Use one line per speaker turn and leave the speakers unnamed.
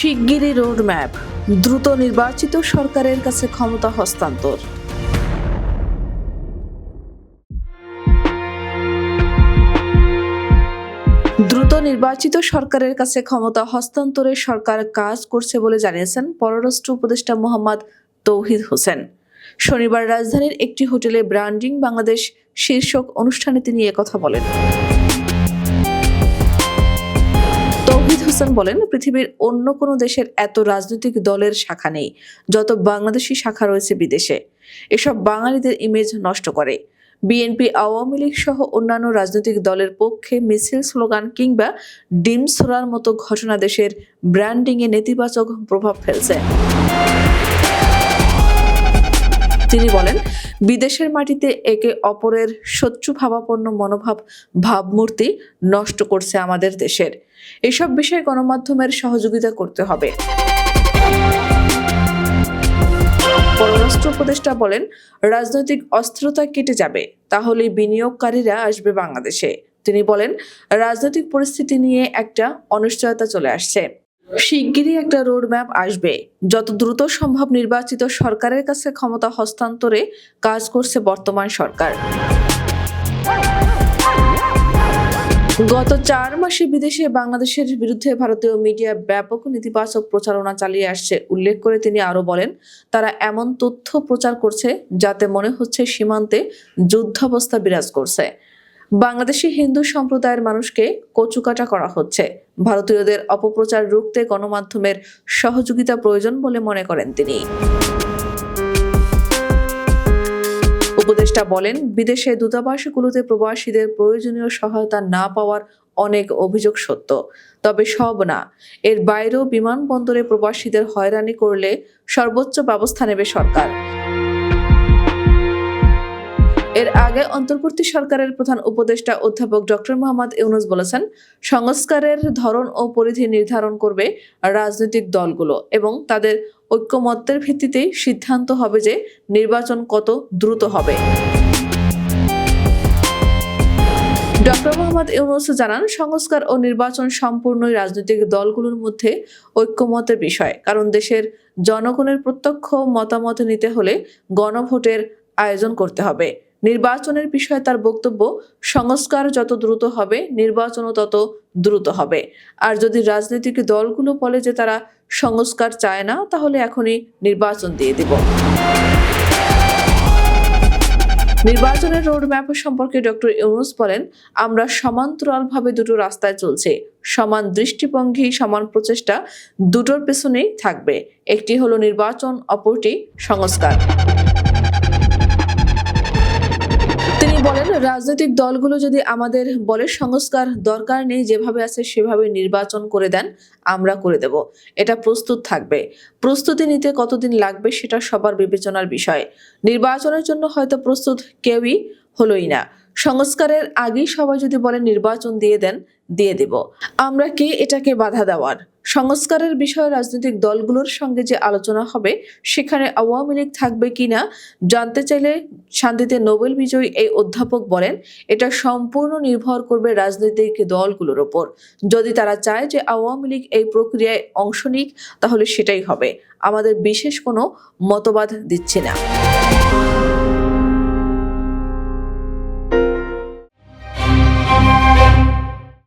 শিগগিরই রোডম্যাপ। দ্রুত নির্বাচিত সরকারের কাছে ক্ষমতা হস্তান্তর। দ্রুত নির্বাচিত সরকারের কাছে ক্ষমতা হস্তান্তরে সরকার কাজ করছে বলে জানিয়েছেন পররাষ্ট্র উপদেষ্টা মোহাম্মদ তৌহিদ হোসেন। শনিবার রাজধানীর একটি হোটেলে ব্র্যান্ডিং বাংলাদেশ শীর্ষক অনুষ্ঠানে তিনি কথা বলেন। হোসেন বলেন, পৃথিবীর অন্য কোনো দেশের এত রাজনৈতিক দলের শাখা নেই, যত বাংলাদেশি শাখা রয়েছে বিদেশে। এসব বাঙালিদের ইমেজ নষ্ট করে। বিএনপি, আওয়ামী লীগ সহ অন্যান্য রাজনৈতিক দলের পক্ষে মিছিল, স্লোগান কিংবা ডিম ছোড়ার মতো ঘটনা দেশের ব্র্যান্ডিংয়ে নেতিবাচক প্রভাব ফেলছে। তিনি বলেন, বিদেশের মাটিতে একে অপরের শত্রু ভাবাপন্ন মনোভাব, ভাবমূর্তি নষ্ট করছে আমাদের দেশের। এসব বিষয়ে গণমাধ্যমের সহযোগিতা করতে হবে। পররাষ্ট্র উপদেষ্টা বলেন, রাজনৈতিক অস্থিরতা কেটে যাবে তাহলে বিনিয়োগকারীরা আসবে বাংলাদেশে। তিনি বলেন, রাজনৈতিক পরিস্থিতি নিয়ে একটা অনিশ্চয়তা চলে আসছে। শিগগিরই একটা রোড ম্যাপ আসবে। যত দ্রুত সম্ভব নির্বাচিত সরকারের কাছে ক্ষমতা হস্তান্তরে কাজ করছে বর্তমান সরকার। গত চার মাসে বিদেশে বাংলাদেশের বিরুদ্ধে ভারতীয় মিডিয়া ব্যাপক নেতিবাচক প্রচারণা চালিয়ে আসছে। উল্লেখ করে তিনি আরও বলেন, তারা এমন তথ্য প্রচার করছে যাতে মনে হচ্ছে সীমান্তে যুদ্ধাবস্থা বিরাজ করছে। বাংলাদেশি হিন্দু সম্প্রদায়ের মানুষকে কচুকাটা করা হচ্ছে। ভারতীয়দের অপপ্রচার রুখতে গণমাধ্যমের সহযোগিতা প্রয়োজন বলে মনে করেন তিনি। উপদেষ্টা বলেন, বিদেশে দূতাবাসগুলোতে প্রবাসীদের প্রয়োজনীয় সহায়তা না পাওয়ার অনেক অভিযোগ সত্য। তবে সব না, এর বাইরেও বিমানবন্দরে প্রবাসীদের হয়রানি করলে সর্বোচ্চ ব্যবস্থা নেবে সরকার। এর আগে অন্তর্বর্তী সরকারের প্রধান উপদেষ্টা অধ্যাপক ডক্টর মোহাম্মদ ইউনুস বলেছেন, সংস্কারের ধরন ও পরিধি নির্ধারণ করবে রাজনৈতিক দলগুলো এবং তাদের ঐক্যমত্যের ভিত্তিতেই সিদ্ধান্ত হবে যে নির্বাচন কত দ্রুত হবে। ডক্টর মোহাম্মদ ইউনুস জানান, সংস্কার ও নির্বাচন সম্পূর্ণই রাজনৈতিক দলগুলোর মধ্যে ঐক্যমতের বিষয়। কারণ দেশের জনগণের প্রত্যক্ষ মতামত নিতে হলে গণভোটের আয়োজন করতে হবে। নির্বাচনের বিষয়ে তার বক্তব্য, সংস্কার যত দ্রুত হবে, নির্বাচনও তত দ্রুত হবে। আর যদি রাজনৈতিক দলগুলো বলে যে তারা সংস্কার চায় না, তাহলে এখনই নির্বাচন দিয়ে দিব। নির্বাচনের রোডম্যাপ সম্পর্কে ডক্টর ইউনুস বলেন, আমরা সমান্তরালভাবে দুটো রাস্তায় চলছে। সমান দৃষ্টিভঙ্গি, সমান প্রচেষ্টা, দুটোর পেছনেই থাকবে। একটি হলো নির্বাচন, অপরটি সংস্কার। রাজনৈতিক দলগুলো যদি আমাদের বলে সংস্কার দরকার নেই, যেভাবে আছে সেভাবে নির্বাচন করে দেন, আমরা করে দেব। এটা প্রস্তুত থাকবে। প্রস্তুতি নিতে কতদিন লাগবে সেটা সবার বিবেচনার বিষয়। নির্বাচনের জন্য হয়তো প্রস্তুত কেউই হলোই না। সংস্কারের আগেই সবাই যদি বলে নির্বাচন দিয়ে দেন, দিয়ে দেব। আমরা কে এটাকে বাধা দেওয়ার? সংস্কারের বিষয়ে রাজনৈতিক দলগুলোর সঙ্গে যে আলোচনা হবে, সেখানে আওয়ামী লীগ থাকবে কিনা, জানতে চাইলে শান্তিতে নোবেল বিজয়ী এই অধ্যাপক বলেন, এটা সম্পূর্ণ নির্ভর করবে রাজনৈতিক দলগুলোর ওপর। যদি তারা চায় যে আওয়ামী লীগ এই প্রক্রিয়ায় অংশ নিক, তাহলে সেটাই হবে। আমাদের বিশেষ কোনো মতবাদ দিচ্ছি না।